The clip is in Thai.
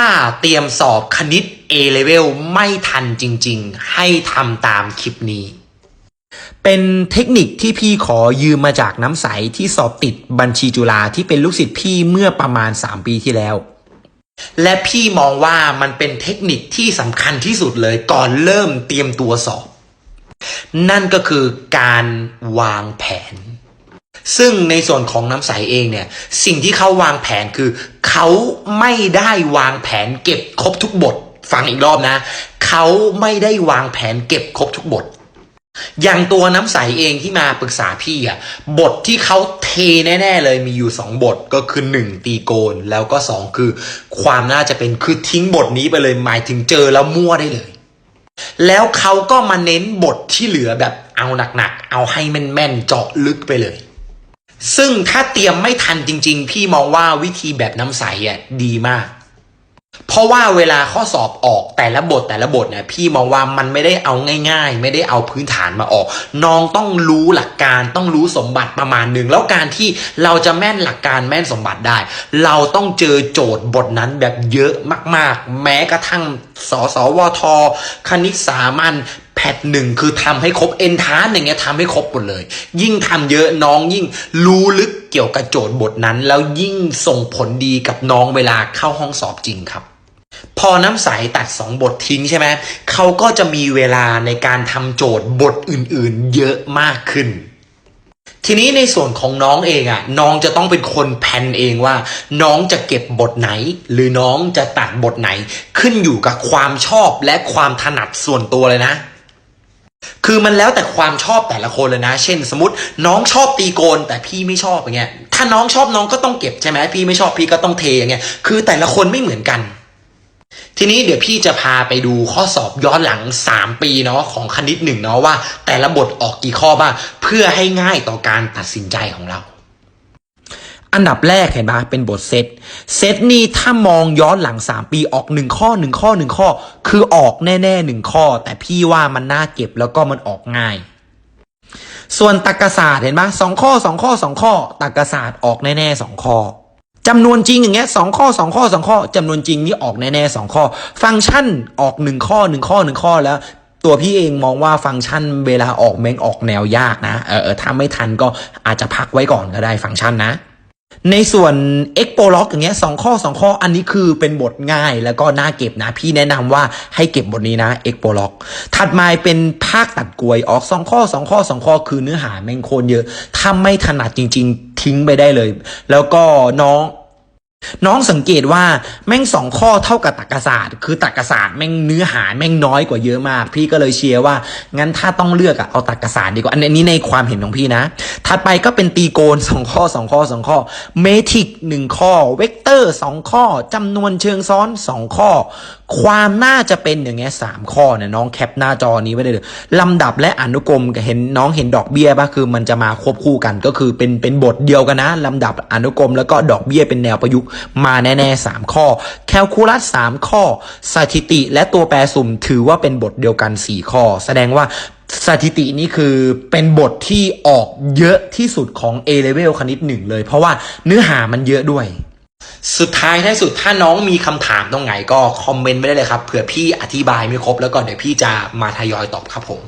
ถ้าเตรียมสอบคณิต A level ไม่ทันจริงๆ ให้ทำตามคลิปนี้ เป็นเทคนิคที่พี่ขอยืมมาจากน้ำใสที่สอบติดบัญชีจุฬาที่เป็นลูกศิษย์พี่เมื่อประมาณ 3 ปีที่แล้ว และพี่มองว่ามันเป็นเทคนิคที่สำคัญที่สุดเลยก่อนเริ่มเตรียมตัวสอบ นั่นก็คือการวางแผน ซึ่งในส่วนของน้ำใสเองเนี่ย สิ่งที่เขาวางแผนคือ เขาไม่ได้วางแผนเก็บครบทุกบท ฟังอีกรอบนะ เขาไม่ได้วางแผนเก็บครบทุกบท อย่างตัวน้ำใสเองที่มาปรึกษาพี่อะบทที่เขาเทแน่ ๆ เลยมีอยู่สองบทก็คือหนึ่งตีโกน แล้วก็สองคือ ความน่าจะเป็นคือทิ้งบทนี้ไปเลยหมายถึงเจอแล้วมั่วได้เลยแล้วเขาก็มาเน้นบทที่เหลือแบบเอาหนักๆ เอาให้แม่นๆ เจาะลึกไปเลย ซึ่งถ้าเตรียมไม่ทันจริง ๆ พี่มองว่าวิธีแบบน้ำใสอะดีมาก เพราะว่าเวลาข้อสอบออกแต่ละบทแต่ละบทเนี่ยพี่มองว่ามันไม่ได้เอาง่าย ๆ ไม่ได้เอาพื้นฐานมาออก น้องต้องรู้หลักการต้องรู้สมบัติประมาณหนึ่งแล้วการที่เราจะแม่นหลักการแม่นสมบัติได้ เราต้องเจอโจทย์บทนั้นแบบเยอะมาก ๆ แม้กระทั่งสสวท คณิตสามัญ ทหนึ่งคือทำให้ครบเอนทานอย่างเงี้ยทำให้ครบหมดเลย ยิ่งทำเยอะน้องยิ่งรู้ลึกเกี่ยวกับโจทย์บทนั้น แล้วยิ่งส่งผลดีกับน้องเวลาเข้าห้องสอบจริงครับ พอน้ำใสตัดสองบททิ้งใช่ไหมเขาก็จะมีเวลาในการทำโจทย์บทอื่นๆ เยอะมากขึ้นทีนี้ในส่วนของน้องเองอะ่ะน้องจะต้องเป็นคนแพนเองว่า น้องจะเก็บบทไหน หรือน้องจะตัดบทไหน ขึ้นอยู่กับความชอบและความถนัดส่วนตัวเลยนะ คือมันแล้วแต่ความชอบแต่ละคนเลยนะ เช่น สมมติน้องชอบตีโกนแต่พี่ไม่ชอบอย่างเงี้ย ถ้าน้องชอบน้องก็ต้องเก็บใช่ไหมพี่ไม่ชอบพี่ก็ต้องเทอย่างเงี้ย คือแต่ละคนไม่เหมือนกัน ทีนี้เดี๋ยวพี่จะพาไปดูข้อสอบย้อนหลัง 3 ปีเนาะของคณิตหนึ่งเนาะว่า แต่ละบทออกกี่ข้อบ้างเพื่อให้ง่ายต่อการตัดสินใจของเรา อันดับแรกเห็นปะเป็นบทเซตเซตนี่ถ้ามองย้อนหลัง 3 ปีออก 1 ข้อ 1 ข้อ 1 ข้อ คือออกแน่ๆหนึ่งข้อ แต่พี่ว่ามันน่าเก็บแล้วก็มันออกง่าย ส่วนตรรกศาสตร์เห็นปะสองข้อสองข้อสองข้อตรรกศาสตร์ออกแน่ๆสองข้อจำนวนจริงอย่างเงี้ยสองข้อสองข้อสองข้อจำนวนจริงนี่ออกแน่ๆสองข้อ ฟังก์ชันออกหนึ่งข้อหนึ่งข้อหนึ่งข้อแล้ว ตัวพี่เองมองว่าฟังก์ชันเวลาออกแม่งออกแนวยากนะเออเออถ้าไม่ทันก็อาจจะพักไว้ก่อนก็ได้ฟังก์ชันนะ ในส่วน e x p o l o g อย่างเงี้ยสองข้อสองข้ออันนี้คือเป็นบทง่ายแล้วก็น่าเก็บนะ พี่แนะนำว่าให้เก็บบทนี้นะ e x p o l o g ถัดมาเป็นภาคตัดกลวยออกสองข้อสองข้อสองข้อคือเนื้อหาแม่งโคนเยอะถ้าไม่ถนัดจริง ๆ ทิ้งไปได้เลย แล้วก็น้องน้องสังเกตว่าแม่งสองข้อเท่ากับตรรกศาสตร์ คือตรรกศาสตร์แม่งเนื้อหาแม่งน้อยกว่าเยอะมาก พี่ก็เลยเชียร์ว่างั้นถ้าต้องเลือกอะเอาตรรกศาสตร์ดีกว่าอันนี้ในความเห็นของพี่นะ ถัดไปก็เป็นตีโกนสองข้อสองข้อสองข้อ เมทิกหนึ่งข้อ เวกเตอร์สองข้อจำนวนเชิงซ้อนสองข้อ ความน่าจะเป็นอย่างเงี้ยสามข้อเนี่ยน้องแคปหน้าจอนี้ไว้ได้เลยลำดับและอนุกรมเห็นน้องเห็นดอกเบี้ยปะคือมันจะมาควบคู่กันก็คือเป็นเป็นบทเดียวกันนะลำดับอนุกรมแล้วก็ดอกเบี้ยเป็นแนวประยุกต์มาแน่ๆสามข้อแคลคูลัสสามข้อ สถิติและตัวแปรสุ่มถือว่าเป็นบทเดียวกันสี่ข้อ แสดงว่า สถิตินี่คือเป็นบทที่ออกเยอะที่สุดของ A level คณิตหนึ่งเลย เพราะว่าเนื้อหามันเยอะด้วย สุดท้ายท้ายสุดถ้าน้องมีคำถามตรงไหนก็คอมเมนต์ไม่ได้เลยครับเผื่อพี่อธิบายไม่ครบแล้วก็เดี๋ยวพี่จะมาทยอยตอบครับผม